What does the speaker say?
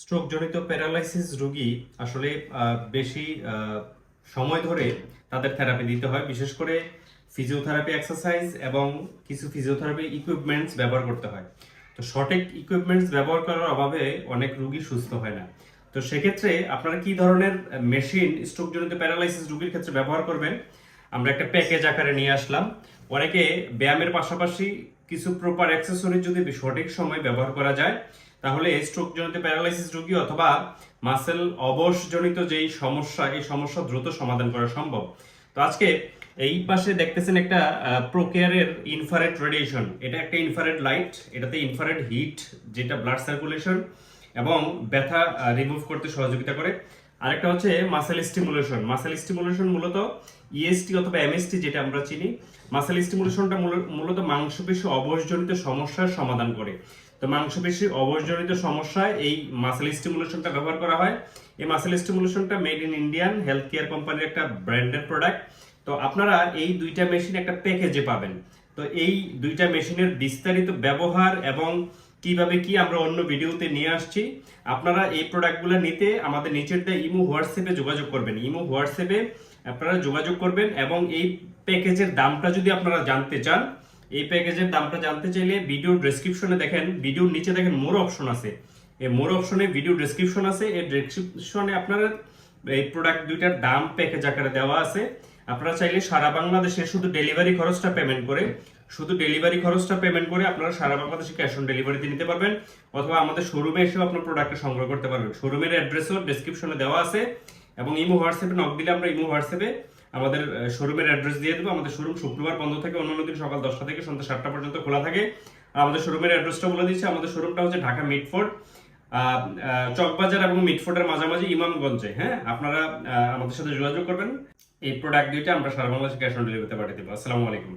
স্ট্রোকজনিত paralysis রোগী আসলে বেশি সময় ধরে তাদের থেরাপি দিতে হয়। বিশেষ করে ফিজিওথেরাপি এক্সারসাইজ এবং কিছু ফিজিওথেরাপি ইকুইপমেন্টস ব্যবহার করতে হয়। তো সঠিক ইকুইপমেন্টস ব্যবহার করার অভাবে অনেক রুগী সুস্থ হয় না। তো সেক্ষেত্রে আপনারা কি ধরনের মেশিন স্ট্রোকজনিত প্যারালাইসিস রুগীর ক্ষেত্রে ব্যবহার করবেন? আমরা একটা প্যাকেজ আকারে নিয়ে আসলাম। অনেকে ব্যায়ামের পাশাপাশি কিছু প্রপার অ্যাক্সেসরি যদি সঠিক সময় ব্যবহার করা যায় তাহলে স্ট্রোক জনিত প্যারালাইসিস রোগী অথবা মাসেল অবশজনিত যেই সমস্যা, এই সমস্যা দ্রুত সমাধান করা সম্ভব। তো আজকে এই পাশে দেখতেছেন একটা প্রোকেয়ারের ইনফারেট রেডিয়েশন এটা একটা ইনফারেট লাইট এটাতে ইনফারেট হিট যেটা ব্লাড সার্কুলেশন এবং ব্যথা রিমুভ করতে সহযোগিতা করে। আরেকটা হচ্ছে মাসেল স্টিমুলেশন মাসেল স্টিমুলেশন মূলত ইএসটি অথবা এমএসটি যেটা আমরা চিনি। মাসেল স্টিমুলেশনটা মূলত মাংসপেশি অবশজনিত সমস্যার সমাধান করে। তো মাংসপেশি অবশজনিত সমস্যায় এই মাসেল স্টিমুলেশনটা ব্যবহার করা হয়। এই muscle স্টিমুলেশনটা made in Indian health care কোম্পানির একটা ব্র্যান্ডেড প্রোডাক্ট তো আপনারা এই দুইটা মেশিন একটা প্যাকেজে পাবেন। তো এই দুইটা মেশিনের বিস্তারিত ব্যবহার এবং কীভাবে কি আমরা অন্য ভিডিওতে নিয়ে আসছি, আপনারা এই প্রোডাক্টগুলো নিতে আমাদের নিচের দিয়ে ইমো হোয়াটসঅ্যাপে যোগাযোগ করবেন। ইমো হোয়াটসঅ্যাপে আপনারা যোগাযোগ করবেন এবং এই প্যাকেজের দামটা যদি আপনারা জানতে চান, এই প্যাকেজের দামটা জানতে চাইলে ভিডিও ডেসক্রিপশনে দেখেন, ভিডিওর নিচে দেখেন মোর অপশন আছে। এই মোর অপশনে ভিডিও ডেসক্রিপশন আছে, এই ডেসক্রিপশনে আপনারা এই প্রোডাক্ট দুইটার দাম প্যাকেজ আকারে দেওয়া আছে। আপনারা চাইলে সারা বাংলাদেশে শুধু ডেলিভারি খরচটা পেমেন্ট করে শুধু ডেলিভারি খরচটা পেমেন্ট করে আপনারা সারা বাংলাদেশে ক্যাশ অন ডেলিভারিতে নিতে পারবেন, অথবা আমাদের শোরুমে এসেও আপনার প্রোডাক্টটা সংগ্রহ করতে পারবেন। শোরুমের অ্যাড্রেসও ডেসক্রিপশনে দেওয়া আছে, এবং ইমো হোয়াটসঅ্যাপে নক দিলে আমরা ইমো হোয়াটসঅ্যাপে আমাদের শোরুমের অ্যাড্রেস দিয়ে দেবো। আমাদের শোরুম শুক্রবার বন্ধ থাকে অন্যান্য দিন সকাল দশটা থেকে সন্ধ্যা সাতটা পর্যন্ত খোলা থাকে। আর আমাদের শোরুমের অ্যাড্রেসটা বলে দিচ্ছি, আমাদের শোরুমটা হচ্ছে ঢাকা মিটফোর্ড চকবাজার এবং মিটফোর্ডের মাঝামাঝি ইমামগঞ্জে হ্যাঁ? আপনারা আমাদের সাথে যোগাযোগ করবেন। এই প্রোডাক্ট দুইটা আমরা সারা বাংলাদেশে ক্যাশ অন ডেলিভারিতে পাঠিয়ে দেবো। আসসালামু আলাইকুম।